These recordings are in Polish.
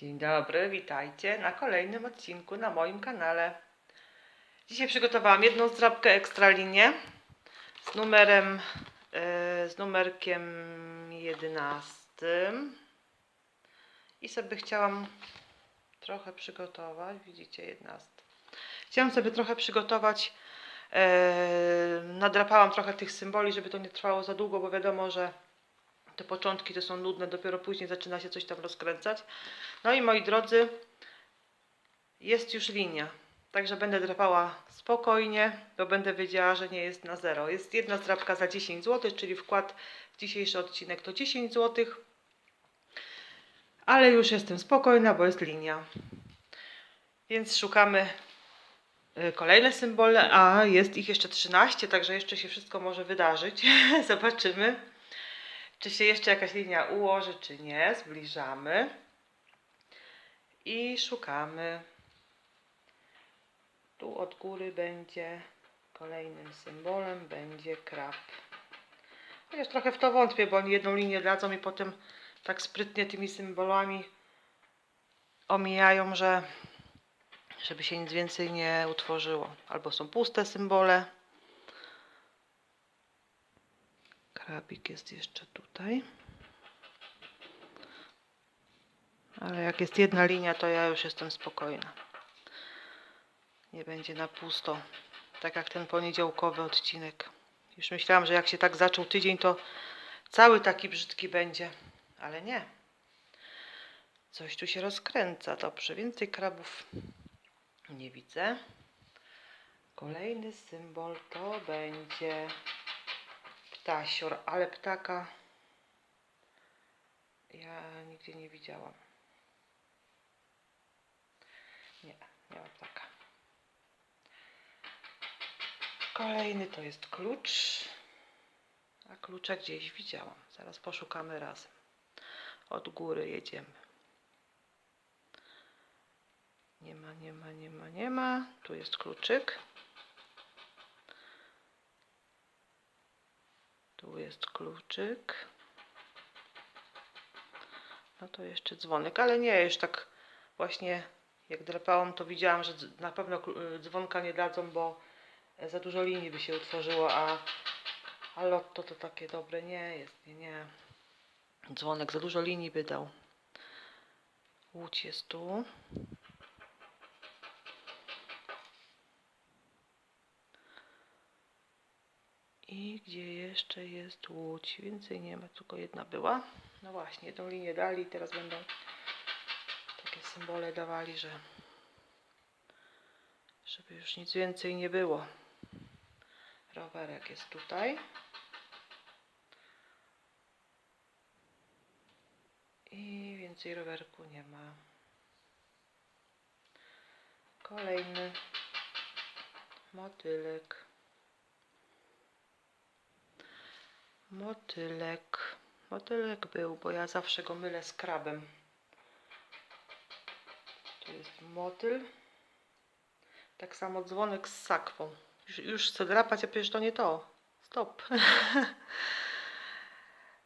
Dzień dobry, witajcie na kolejnym odcinku na moim kanale. Dzisiaj przygotowałam jedną zdrabkę ekstralinię z numerem, e, z numerkiem 11 i sobie chciałam trochę przygotować, widzicie 11. Chciałam sobie trochę przygotować, e, nadrapałam trochę tych symboli, żeby to nie trwało za długo, bo wiadomo, że te początki to są nudne, dopiero później zaczyna się coś tam rozkręcać. No i moi drodzy, jest już linia. Także będę drapała spokojnie, bo będę wiedziała, że nie jest na zero. Jest jedna zdrapka za 10 zł, czyli wkład w dzisiejszy odcinek to 10 zł. Ale już jestem spokojna, bo jest linia. Więc szukamy y, kolejne symbole, a jest ich jeszcze 13, także jeszcze się wszystko może wydarzyć. Zobaczymy, czy się jeszcze jakaś linia ułoży, czy nie. Zbliżamy i szukamy. Tu od góry będzie kolejnym symbolem będzie krab. Chociaż trochę w to wątpię, bo oni jedną linię dadzą i potem tak sprytnie tymi symbolami omijają, że żeby się nic więcej nie utworzyło. Albo są puste symbole. Krabik jest jeszcze tutaj. Ale jak jest jedna linia, to ja już jestem spokojna. Nie będzie na pusto. Tak jak ten poniedziałkowy odcinek. Już myślałam, że jak się tak zaczął tydzień, to cały taki brzydki będzie. Ale nie. Coś tu się rozkręca. Dobrze, więcej krabów nie widzę. Kolejny symbol to będzie ptasior, ale ptaka ja nigdzie nie widziałam. Nie, nie ma ptaka. Kolejny to jest klucz. A klucza gdzieś widziałam. Zaraz poszukamy razem. Od góry jedziemy. Nie ma, nie ma, nie ma, nie ma. Tu jest kluczyk. Tu jest kluczyk. No to jeszcze dzwonek, ale nie, już tak właśnie jak drapałam, to widziałam, że na pewno y, dzwonka nie dadzą, bo za dużo linii by się utworzyło, a, a lotto to takie dobre nie jest, nie, nie. Dzwonek za dużo linii by dał. Łódź jest tu. I gdzie jeszcze jest łódź? Więcej nie ma, tylko jedna była. No właśnie, jedną linię dali, teraz będą takie symbole dawali, że żeby już nic więcej nie było. Rowerek jest tutaj. I więcej rowerku nie ma. Kolejny motylek. Motylek. Motylek był, bo ja zawsze go mylę z krabem. Tu jest motyl. Tak samo dzwonek z sakwą. Już, już chcę drapać, a przecież to nie to. Stop.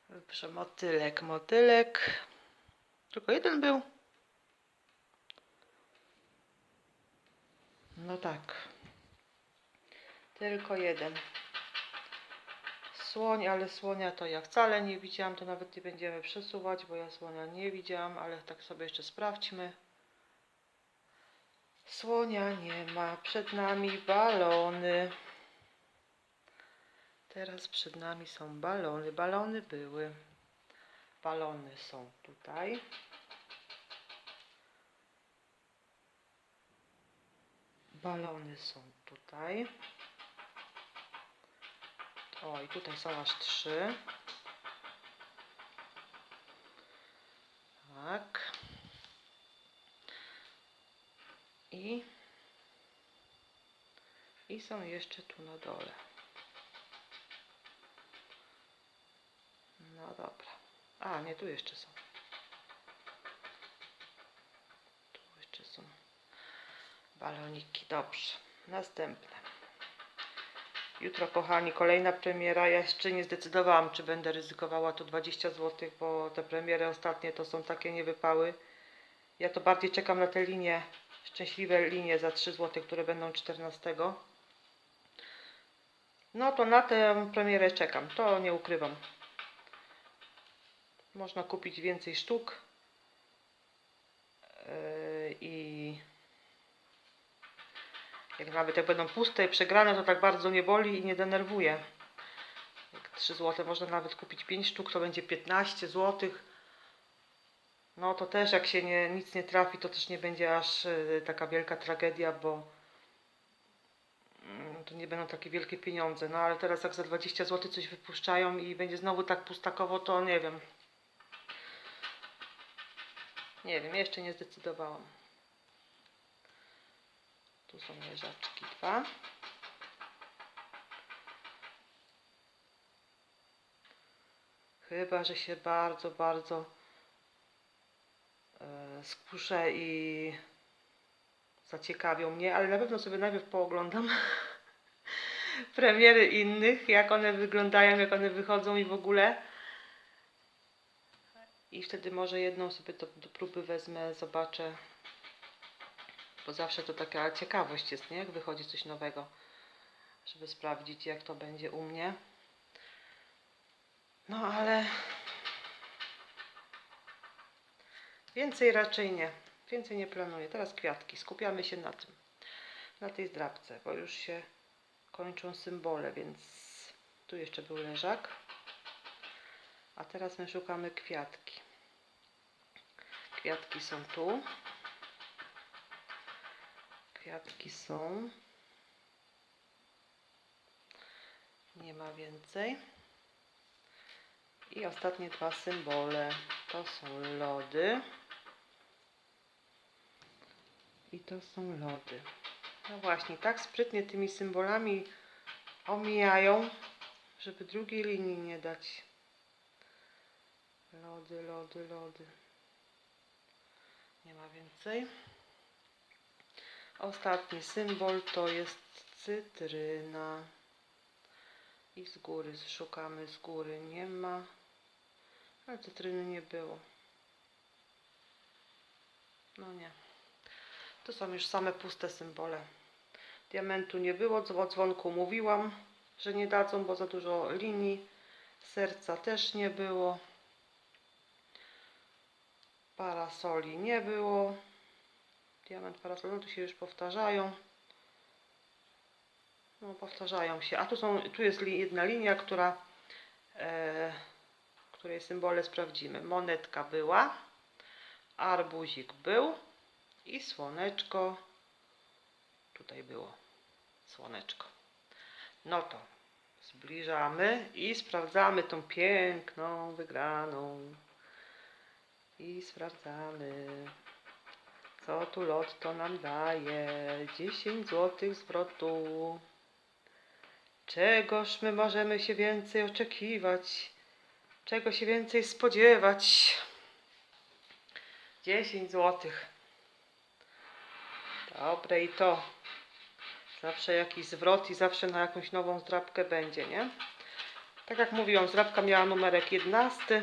Dobrze, motylek, motylek. Tylko jeden był. No tak. Tylko jeden. Słoń, ale słonia to ja wcale nie widziałam, to nawet nie będziemy przesuwać, bo ja słonia nie widziałam, ale tak sobie jeszcze sprawdźmy. Słonia nie ma, przed nami balony. Teraz przed nami są balony. Balony były. Balony są tutaj. Balony są tutaj. O, i tutaj są aż trzy. Tak. I, I są jeszcze tu na dole. No dobra. A, nie, tu jeszcze są. Tu jeszcze są baloniki. Dobrze. Następne. Jutro, kochani, kolejna premiera. Ja jeszcze nie zdecydowałam, czy będę ryzykowała to 20 zł, bo te premiery ostatnie to są takie niewypały. Ja to bardziej czekam na te linie, szczęśliwe linie za 3 zł, które będą 14. No to na tę premierę czekam, to nie ukrywam. Można kupić więcej sztuk. Yy, I jak nawet jak będą puste i przegrane, to tak bardzo nie boli i nie denerwuje. Jak 3 zł można nawet kupić 5 sztuk, to będzie 15 zł. No to też jak się nie, nic nie trafi, to też nie będzie aż y, taka wielka tragedia, bo mm, to nie będą takie wielkie pieniądze. No ale teraz jak za 20 zł coś wypuszczają i będzie znowu tak pustakowo, to nie wiem. Nie wiem, jeszcze nie zdecydowałam. Tu są leżaczki dwa. Chyba, że się bardzo, bardzo e, skuszę i zaciekawią mnie, ale na pewno sobie najpierw pooglądam premiery innych, jak one wyglądają, jak one wychodzą i w ogóle. I wtedy może jedną sobie do, do próby wezmę, zobaczę. Bo zawsze to taka ciekawość jest, nie? Jak wychodzi coś nowego, żeby sprawdzić, jak to będzie u mnie. No ale więcej raczej nie. Więcej nie planuję. Teraz kwiatki. Skupiamy się na tym. Na tej zdrabce, bo już się kończą symbole, więc tu jeszcze był leżak. A teraz my szukamy kwiatki. Kwiatki są tu. Kwiatki są. Nie ma więcej. I ostatnie dwa symbole. To są lody. I to są lody. No właśnie, tak sprytnie tymi symbolami omijają, żeby drugiej linii nie dać. Lody, lody, lody. Nie ma więcej. Ostatni symbol to jest cytryna. I z góry szukamy, z góry nie ma. Ale cytryny nie było. No nie. To są już same puste symbole. Diamentu nie było, o dzwonku mówiłam, że nie dadzą, bo za dużo linii. Serca też nie było. Parasoli nie było. Diament, parasol, tu się już powtarzają. No, powtarzają się. A tu, są, tu jest li, jedna linia, która, e, której symbole sprawdzimy. Monetka była, arbuzik był i słoneczko tutaj było. Słoneczko. No to zbliżamy i sprawdzamy tą piękną wygraną. I sprawdzamy, co tu lot to nam daje. 10 zł zwrotu. Czegoż my możemy się więcej oczekiwać? Czego się więcej spodziewać? 10 zł. Dobre i to. Zawsze jakiś zwrot i zawsze na jakąś nową zdrabkę będzie, nie? Tak jak mówiłam, zdrabka miała numerek 11.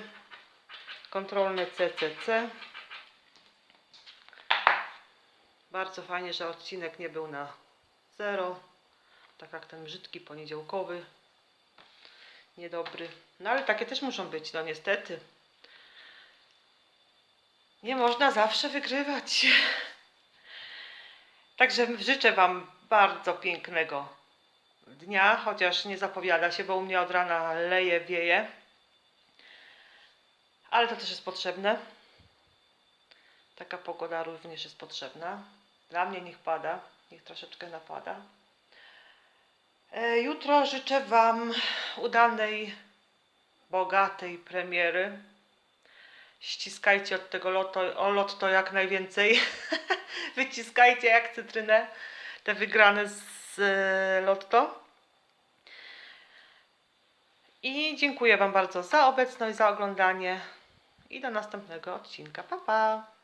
Kontrolne CCC. Bardzo fajnie, że odcinek nie był na zero. Tak jak ten brzydki poniedziałkowy. Niedobry. No ale takie też muszą być, no niestety. Nie można zawsze wygrywać. Także życzę Wam bardzo pięknego dnia, chociaż nie zapowiada się, bo u mnie od rana leje, wieje. Ale to też jest potrzebne. Taka pogoda również jest potrzebna. Dla mnie niech pada, niech troszeczkę napada. E, Jutro życzę Wam udanej, bogatej premiery. Ściskajcie od tego loto, o lotto jak najwięcej. Wyciskajcie jak cytrynę te wygrane z e, lotto. I dziękuję Wam bardzo za obecność, za oglądanie i do następnego odcinka. Pa, pa!